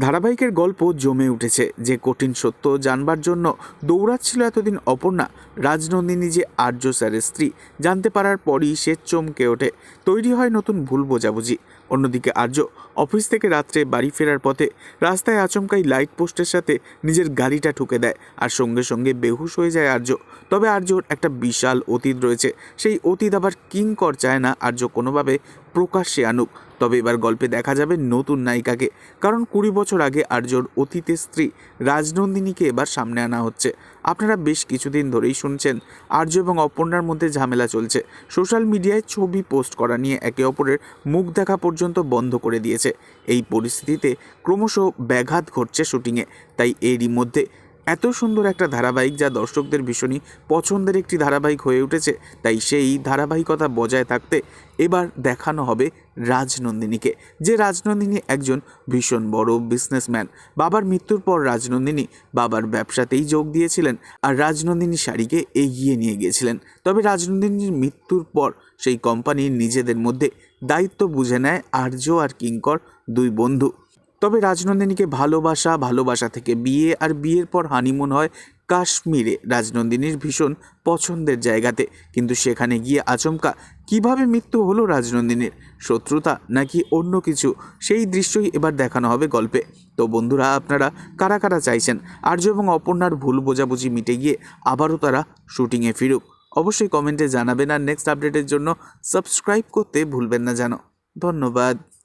ধারাবাহিকের গল্প জমে উঠেছে যে কঠিন সত্য জানবার জন্য দৌড়াচ্ছিল এতদিন অপর্ণা। রাজনন্দিনী যে আর্য স্যারের স্ত্রী, জানতে পারার পরই সে চমকে ওঠে। তৈরি হয় নতুন ভুল বোঝাবুঝি। অন্যদিকে আর্য অফিস থেকে রাত্রে বাড়ি ফেরার পথে রাস্তায় আচমকাই লাইট পোস্টের সাথে নিজের গাড়িটা ঠুকে দেয় আর সঙ্গে সঙ্গে বেহুশ হয়ে যায় আর্য। তবে আর্যর একটা বিশাল অতীত রয়েছে। সেই অতীত আবার কিঙ্কর চায় না আর্য কোনোভাবে প্রকাশ্যে আনুক। তবে এবার গল্পে দেখা যাবে নতুন নায়িকাকে। কারণ কুড়ি বছর আগে আর্যর অতীতের স্ত্রী রাজনন্দিনীকে এবার সামনে আনা হচ্ছে। আপনারা বেশ কিছুদিন ধরেই শুনছেন, আর্য এবং অপর্ণার মধ্যে ঝামেলা চলছে। সোশ্যাল মিডিয়ায় ছবি পোস্ট করা নিয়ে একে অপরের মুখ দেখা পর্যন্ত বন্ধ করে দিয়েছে। এই পরিস্থিতিতে ক্রমশ ব্যাঘাত ঘটছে শুটিংয়ে। তাই এরই মধ্যে এত সুন্দর একটা ধারাবাহিক যা দর্শকদের ভীষণই পছন্দের একটি ধারাবাহিক হয়ে উঠেছে। তাই সেই ধারাবাহিকতা বজায় থাকতে এবার দেখানো হবে রাজনন্দিনীকে, যে রাজনন্দিনী একজন ভীষণ বড় বিজনেসম্যান বাবার মৃত্যুর পর রাজনন্দিনী বাবার ব্যবসাতেই যোগ দিয়েছিলেন আর রাজনন্দিনী শাড়িকে এগিয়ে নিয়ে গিয়েছিলেন। তবে রাজনন্দিনীর মৃত্যুর পর সেই কোম্পানি নিজেদের মধ্যে দায়িত্ব বুঝে নেয় আর্য আর কিঙ্কর, দুই বন্ধু। তবে রাজনন্দিনীকে ভালোবাসা ভালোবাসা থেকে বিয়ে আর বিয়ের পর হানিমুন হয় কাশ্মীরে। রাজনন্দিনীর ভীষণ পছন্দের জায়গাতে। কিন্তু সেখানে গিয়ে আচমকা কীভাবে মৃত্যু হলো রাজনন্দিনীর? শত্রুতা নাকি অন্য কিছু? সেই দৃশ্যই এবার দেখানো হবে গল্পে। তো বন্ধুরা, আপনারা কারা কারা চাইছেন? আর্য এবং অপর্ণার ভুল বোঝাবুঝি মিটে গিয়ে আবারও তারা শুটিংয়ে ফিরুক। অবশ্যই কমেন্টে জানাবেন আর নেক্সট আপডেটের জন্য সাবস্ক্রাইব করতে ভুলবেন না জানো। ধন্যবাদ।